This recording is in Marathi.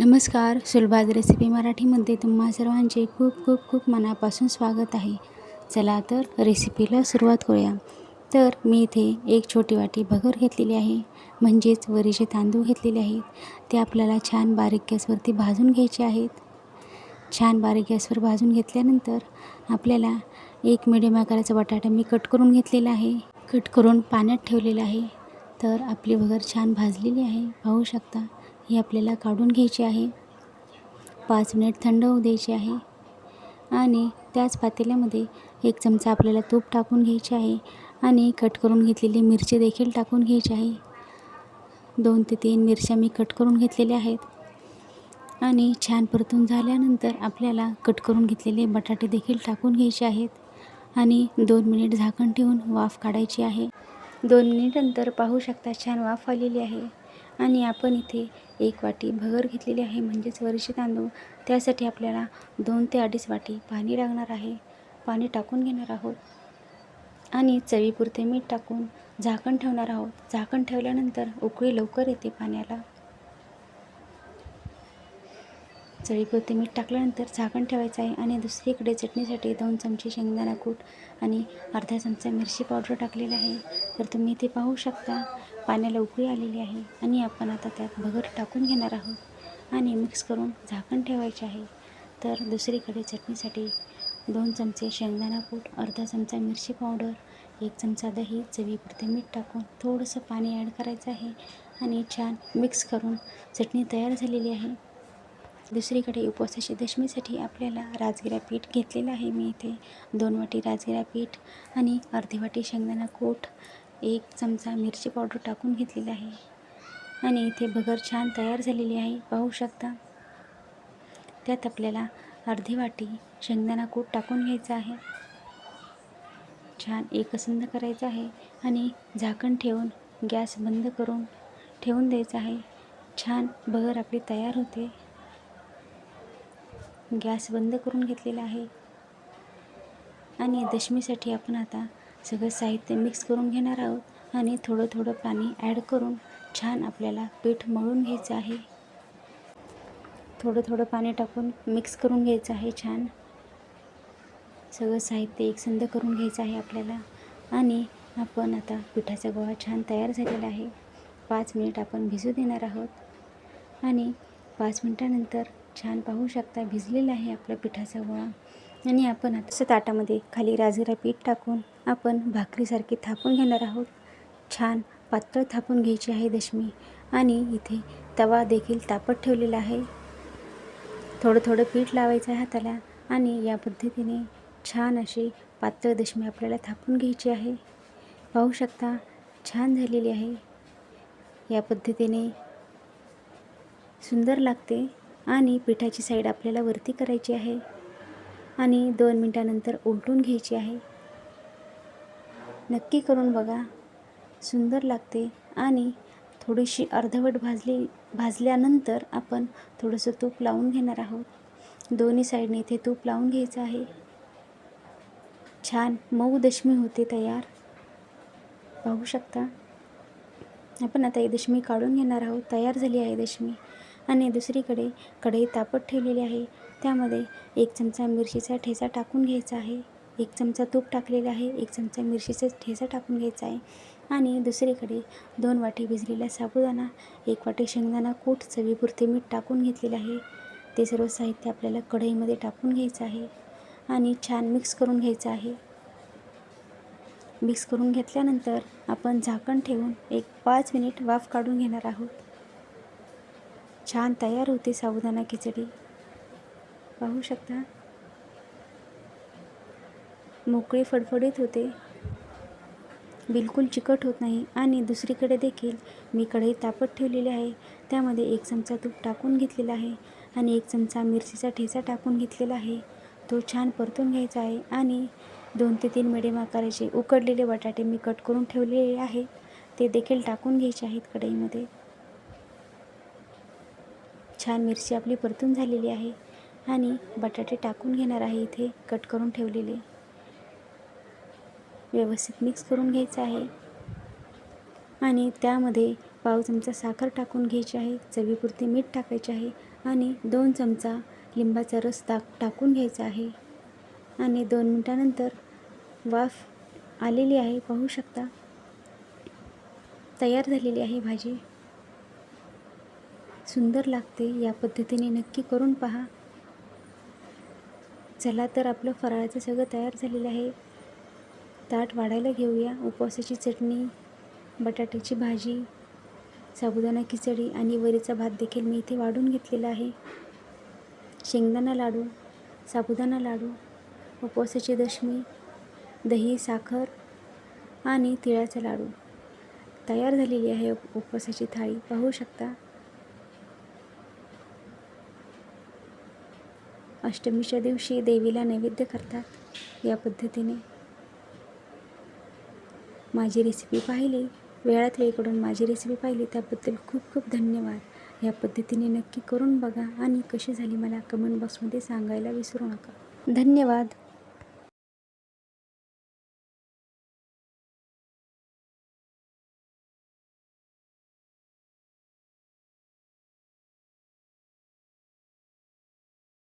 नमस्कार सुलभाज रेसिपी मराठीमध्ये तुम्हा सर्वांचे खूप खूप खूप मनापासून स्वागत आहे. चला तर रेसिपीला सुरुवात करूया. तर मी इथे एक छोटी वाटी भगर घेतलेली आहे म्हणजेच वरीचे तांदूळ घेतलेले आहेत. ते आपल्याला छान बारीक गॅसवरती भाजून घ्यायचे आहेत. छान बारीक गॅसवर भाजून घेतल्यानंतर आपल्याला एक मिडियम आकाराचा बटाटा मी कट करून घेतलेला आहे. कट करून पाण्यात ठेवलेला आहे. तर आपली भगर छान भाजलेली आहे. पाहू शकता. ही आपल्याला काढून घ्यायची आहे. पाच मिनिट थंड होऊ द्यायची आहे. आणि त्याच पातेल्यामध्ये एक चमचा आपल्याला तूप टाकून घ्यायचे आहे. आणि कट करून घेतलेली मिरची देखील टाकून घ्यायची आहे. दोन ते तीन मिरच्या मी कट करून घेतलेल्या आहेत. आणि छान परतून झाल्यानंतर आपल्याला कट करून घेतलेले बटाटे देखील टाकून घ्यायचे आहेत. आणि दोन मिनिट झाकण ठेवून वाफ काढायची आहे. दोन मिनिटनंतर पाहू शकता छान वाफ आलेली आहे. आणि आपण इथे एक वाटी भगर घेतलेली आहे म्हणजेच वरीचे तांदूळ. त्यासाठी आपल्याला दोन ते अडीच वाटी पाणी लागणार आहे. पाणी टाकून घेणार आहोत. आणि चवीपुरते मीठ टाकून झाकण ठेवणार आहोत. झाकण ठेवल्यानंतर उकळी लवकर येते पाण्याला. चवीपुरते मीठ टाकल्यानंतर झाकण ठेवायचं आहे आणि दुसरीकडे चटणीसाठी दोन चमचे शेंगदाणा कूट आणि अर्धा चमचा मिरची पावडर टाकलेला आहे. तर तुम्ही ते पाहू शकता. पाण्याला उकळी आलेली आहे आणि आपण आता त्यात भगर टाकून घेणार आहोत आणि मिक्स करून झाकण ठेवायचे आहे. तर दुसरीकडे चटणीसाठी दोन चमचे शेंगदाणा कूट अर्धा चमचा मिरची पावडर एक चमचा दही चवीपुरते मीठ टाकून थोडंसं पाणी ॲड करायचं आहे आणि छान मिक्स करून चटणी तयार झालेली आहे. दुसरीकडे उपवासाची दशमीसाठी आपल्याला राजगिरा पीठ घेतलेलं आहे. मी इथे दोन वाटी राजगिरा पीठ आणि अर्धी वाटी शेंगदाणा कूट एक चमचा मिरची पावडर टाकून घेतलेला आहे. आणि इथे भगर छान तयार झालेली आहे. पाहू शकता. त्यात आपल्याला अर्धी वाटी शेंगदाणा कूट टाकून घ्यायचा आहे. छान एकसंध करायचं आहे. आणि झाकण ठेवून गॅस बंद करून ठेवून द्यायचं आहे. छान भगर आपली तयार होते. गॅस बंद करून घेतलेला आहे. आणि दशमीसाठी आपण आता सगळं साहित्य मिक्स करून घेणार आहोत आणि थोडं थोडं पाणी ॲड करून छान आपल्याला पीठ मळून घ्यायचं आहे. थोडं थोडं पाणी टाकून मिक्स करून घ्यायचं आहे छान. सगळं साहित्य एकसंध करून घ्यायचं आहे आपल्याला. आणि आपण आता पिठाचा गोळा छान तयार झालेला आहे. पाच मिनिट आपण भिजू देणार आहोत. आणि पाच मिनटानंतर छान पाहू शकता भिजलेला आहे आपला पिठाचा गोळा. आणि आपण आता ताटामध्ये खाली राजगिरा पीठ टाकून आपण भाकरीसारखी थापून घेणार आहोत. छान पातळ थापून घ्यायची आहे दशमी. आणि इथे तवा देखील तापत ठेवलेला आहे. थोडं थोडं पीठ लावायचं आहे हाताला. आणि या पद्धतीने छान अशी पातळ दशमी आपल्याला थापून घ्यायची आहे. पाहू शकता छान झालेली आहे. या पद्धतीने सुंदर लागते आणि पिठाची साईड आपल्याला वरती करायची आहे. आणि दोन मिनटानंतर उलटून घ्यायची आहे. नक्की करून बघा. सुंदर लागते आणि थोडीशी अर्धवट भाजली भाजल्यानंतर आपण थोडंसं तूप लावून घेणार आहोत. दोन्ही साईडने इथे तूप लावून घ्यायचं आहे. छान मऊ दशमी होते तयार. पाहू शकता. आपण आता ही दशमी काढून घेणार आहोत. तयार झाली आहे दशमी आणि दुसरीकडे कढई तापत ठेवलेली आहे. त्यामध्ये एक चमचा मिरचीचा ठेचा टाकून घ्यायचा आहे. एक चमचा तूप टाकलेला आहे एक चमचा मिरचीचा ठेचा टाकून घ्यायचा आहे आणि दुसरीकडे दोन वाटी भिजलेला साबुदाणा एक वाटी शेंगदाणा कूट चवीपुरते मीठ टाकून घेतलेलं आहे. ते सर्व साहित्य आपल्याला कढईमध्ये टाकून घ्यायचं आहे आणि छान मिक्स करून घ्यायचं आहे. मिक्स करून घेतल्यानंतर आपण झाकण ठेवून एक पाच मिनिट वाफ काढून घेणार आहोत. छान तयार होते साबुदाणा खिचडी. पाहू शकता? मोकळी फडफडीत होते. बिलकुल चिकट होत नाही. आणि दुसरीकडे देखील मी कढई तापत ठेवलेली आहे. त्यामध्ये एक चमचा तूप टाकून घेतलेला आहे आणि एक चमचा मिरचीचा ठेचा टाकून घेतलेला आहे. तो छान परतून घ्यायचा आहे आणि दोन ते तीन मिडियम आकाराचे उकडलेले बटाटे मी कट करून ठेवलेले आहे. ते देखील टाकून घ्यायचे आहेत कढईमध्ये. छान मिरची आपली परतून झालेली आहे आणि बटाटे टाकून घेणार आहे इथे कट करून ठेवलेले. व्यवस्थित मिक्स करून घ्यायचं आहे. आणि त्यामध्ये पाव चमचा साखर टाकून घ्यायची आहे चवीपुरती मीठ टाकायचे आहे आणि दोन चमचा लिंबाचा रस टाक टाकून घ्यायचा आहे. आणि दोन मिनटानंतर वाफ आलेली आहे पाहू शकता. तयार झालेली आहे भाजी. सुंदर लागते या पद्धतीने नक्की करून पहा. चला तर आपलं फराळाचं सगळं तयार झालेलं आहे. ताट वाढायला घेऊया. उपवासाची चटणी बटाट्याची भाजी साबुदाणा खिचडी आणि वरीचा भात देखील मी इथे वाढून घेतलेला आहे. शेंगदाणा लाडू साबुदाणा लाडू उपवासाची दशमी दही साखर आणि तिळाचा लाडू. तयार झालेली आहे उपवासाची थाळी. पाहू शकता. अष्टमीच्या दिवशी देवीला नैवेद्य करतात. या पद्धतीने माझी रेसिपी पाहिली. वेळात वेळकडून माझी रेसिपी पाहिली. त्याबद्दल खूप खूप धन्यवाद. या पद्धतीने नक्की करून बघा आणि कशी झाली मला कमेंट बॉक्समध्ये सांगायला विसरू नका. धन्यवाद.